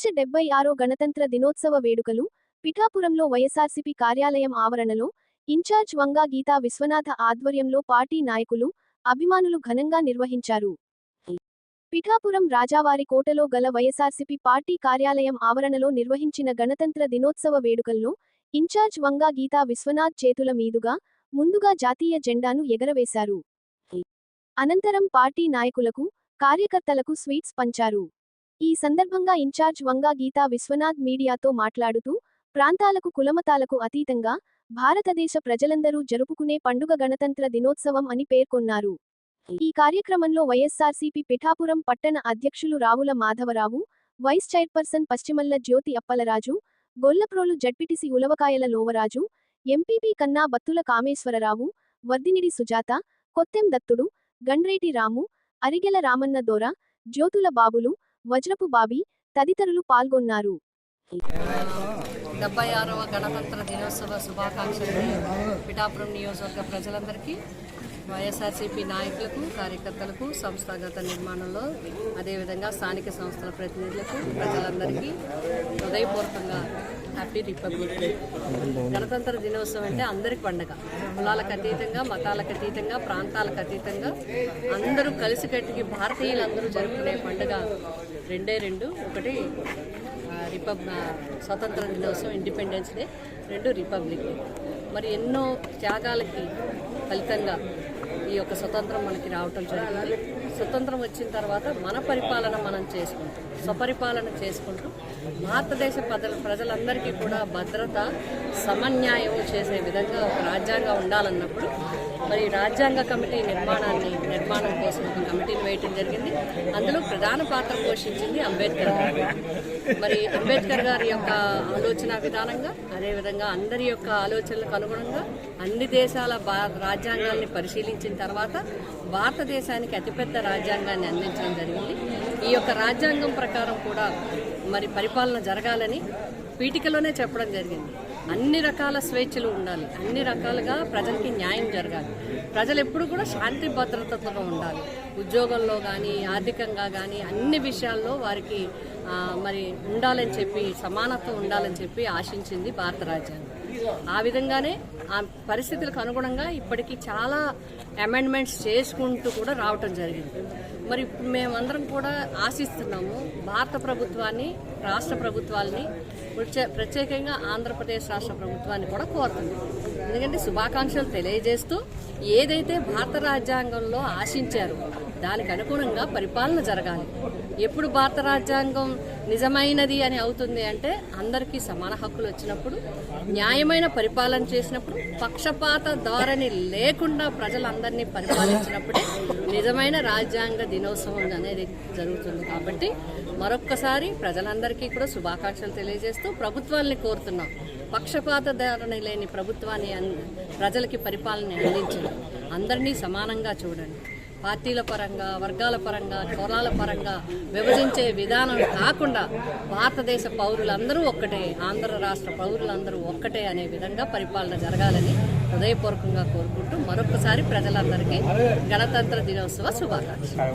దేశ డెబ్బై ఆరో గణతంత్ర దినోత్సవ వేడుకలు పిఠాపురంలో వైఎస్ఆర్సీపీ కార్యాలయం ఆవరణలో ఇన్ఛార్జ్ వంగా గీతా విశ్వనాథ ఆధ్వర్యంలో పార్టీ నాయకులు అభిమానులు ఘనంగా నిర్వహించారు. పిఠాపురం రాజావారి కోటలో గల వైఎస్ఆర్సీపీ పార్టీ కార్యాలయం ఆవరణలో నిర్వహించిన గణతంత్ర దినోత్సవ వేడుకల్లో ఇన్ఛార్జ్ వంగా గీతా విశ్వనాథ్ చేతుల మీదుగా ముందుగా జాతీయ జెండాను ఎగరవేశారు. అనంతరం పార్టీ నాయకులకు కార్యకర్తలకు స్వీట్స్ పంచారు. ఈ సందర్భంగా ఇన్ఛార్జ్ వంగా గీతా విశ్వనాథ్ మీడియాతో మాట్లాడుతూ ప్రాంతాలకు కులమతాలకు అతీతంగా భారతదేశ ప్రజలందరూ జరుపుకునే పండుగ గణతంత్ర దినోత్సవం అని పేర్కొన్నారు ఈ కార్యక్రమంలో వైఎస్సార్సీపీ పిఠాపురం పట్టణ అధ్యక్షులు Ravula Madhavarao vice chairperson Pashchimalla Jyothi Appalaraju Gollaprolu ZPTC Ulavakayala Lovaraju MPP Kanna Battula Kameswararao వర్దినిడి Sujatha Kottem దత్తుడు గండ్రేటి రాము అరిగెల రామన్న దోర జ్యోతుల బాబులు వజ్రపు బాబి తదితరులు పాల్గొన్నారు. డెబ్బై ఆరవ గణతంత్ర దినోత్సవ శుభాకాంక్షలు పిఠాపురం నియోజకవర్గ ప్రజలందరికీ. వైఎస్ఆర్సీపీ నాయకులకు కార్యకర్తలకు సంస్థాగత నిర్మాణంలో అదేవిధంగా స్థానిక సంస్థల ప్రతినిధులకు ప్రజలందరికీ హృదయపూర్వకంగా హ్యాపీ రిపబ్లిక్ డే గణతంత్ర దినోత్సవం అంటే అందరికి పండగ. కులాలకు అతీతంగా మతాలకు అతీతంగా ప్రాంతాలకు అతీతంగా అందరూ కలిసికట్టుకి భారతీయులందరూ జరుపుకునే పండుగ రెండే రెండు. ఒకటి రిపబ్ స్వతంత్ర దినోత్సవం ఇండిపెండెన్స్ డే. రెండు రిపబ్లిక్ డే. మరి ఎన్నో త్యాగాలకి ఫలితంగా ఈ యొక్క స్వతంత్రం మనకి రావటం జరిగింది. స్వతంత్రం వచ్చిన తర్వాత మన పరిపాలన మనం చేసుకుంటాం. స్వపరిపాలన చేసుకుంటూ. భారతదేశ ప్రజల ప్రజలందరికీ కూడా భద్రత సమన్యాయం చేసే విధంగా ఒక రాజ్యాంగం ఉండాలన్నప్పుడు మరి రాజ్యాంగ కమిటీ నిర్మాణాన్ని నిర్మాణం చేయటం జరిగింది. అందులో ప్రధాన పాత్ర పోషించింది అంబేద్కర్ గారు. మరి అంబేద్కర్ గారి యొక్క ఆలోచన విధానంగా అదేవిధంగా అందరి యొక్క ఆలోచనలకు అనుగుణంగా అన్ని దేశాల భా రాజ్యాంగాల్ని పరిశీలించిన తర్వాత భారతదేశానికి అతిపెద్ద రాజ్యాంగాన్ని అందించడం జరిగింది. ఈ యొక్క రాజ్యాంగం ప్రకారం కూడా మరి పరిపాలన జరగాలని పీఠికలోనే చెప్పడం జరిగింది. అన్ని రకాల స్వేచ్ఛలు ఉండాలి. అన్ని రకాలుగా ప్రజలకి న్యాయం జరగాలి. ప్రజలు ఎప్పుడు కూడా శాంతి భద్రతతో ఉండాలి. ఉద్యోగంలో కానీ ఆర్థికంగా కానీ అన్ని విషయాల్లో వారికి మరి ఉండాలని చెప్పి సమానత్వం ఉండాలని చెప్పి ఆశించింది భారత రాజ్యాంగం. ఆ విధంగానే ఆ పరిస్థితులకు అనుగుణంగా ఇప్పటికీ చాలా అమెండ్మెంట్స్ చేసుకుంటూ కూడా రావటం జరిగింది. మరి ఇప్పుడు మేమందరం కూడా ఆశిస్తున్నాము భారత ప్రభుత్వాన్ని రాష్ట్ర ప్రభుత్వాల్ని ప్రత్యే- ప్రత్యేకంగా ఆంధ్రప్రదేశ్ రాష్ట్ర ప్రభుత్వాన్ని కూడా కోరుతున్నాం. ఎందుకంటే శుభాకాంక్షలు తెలియజేస్తూ ఏదైతే భారత రాజ్యాంగంలో ఆశించారో దానికి అనుగుణంగా పరిపాలన జరగాలి. ఎప్పుడు భారత రాజ్యాంగం నిజమైనది అని అవుతుంది అంటే అందరికీ సమాన హక్కులు వచ్చినప్పుడు న్యాయమైన పరిపాలన చేసినప్పుడు పక్షపాత ధోరణి లేకుండా ప్రజలందరినీ పరిపాలించినప్పుడే నిజమైన రాజ్యాంగ దినోత్సవం అనేది జరుగుతుంది. కాబట్టి మరొక్కసారి ప్రజలందరికీ కూడా శుభాకాంక్షలు తెలియజేస్తూ ప్రభుత్వాల్ని కోరుతున్నాం. పక్షపాత ధోరణి లేని ప్రభుత్వాన్ని అన్- ప్రజలకి పరిపాలన అందించండి. అందరినీ సమానంగా చూడండి. పార్టీల పరంగా వర్గాల పరంగా కులాల పరంగా విభజించే విధానం కాకుండా భారతదేశ పౌరులందరూ ఒక్కటే ఆంధ్ర రాష్ట్ర పౌరులందరూ ఒక్కటే అనే విధంగా పరిపాలన జరగాలని హృదయపూర్వకంగా కోరుకుంటూ మరొకసారి ప్రజలందరికీ గణతంత్ర దినోత్సవ శుభాకాంక్షలు.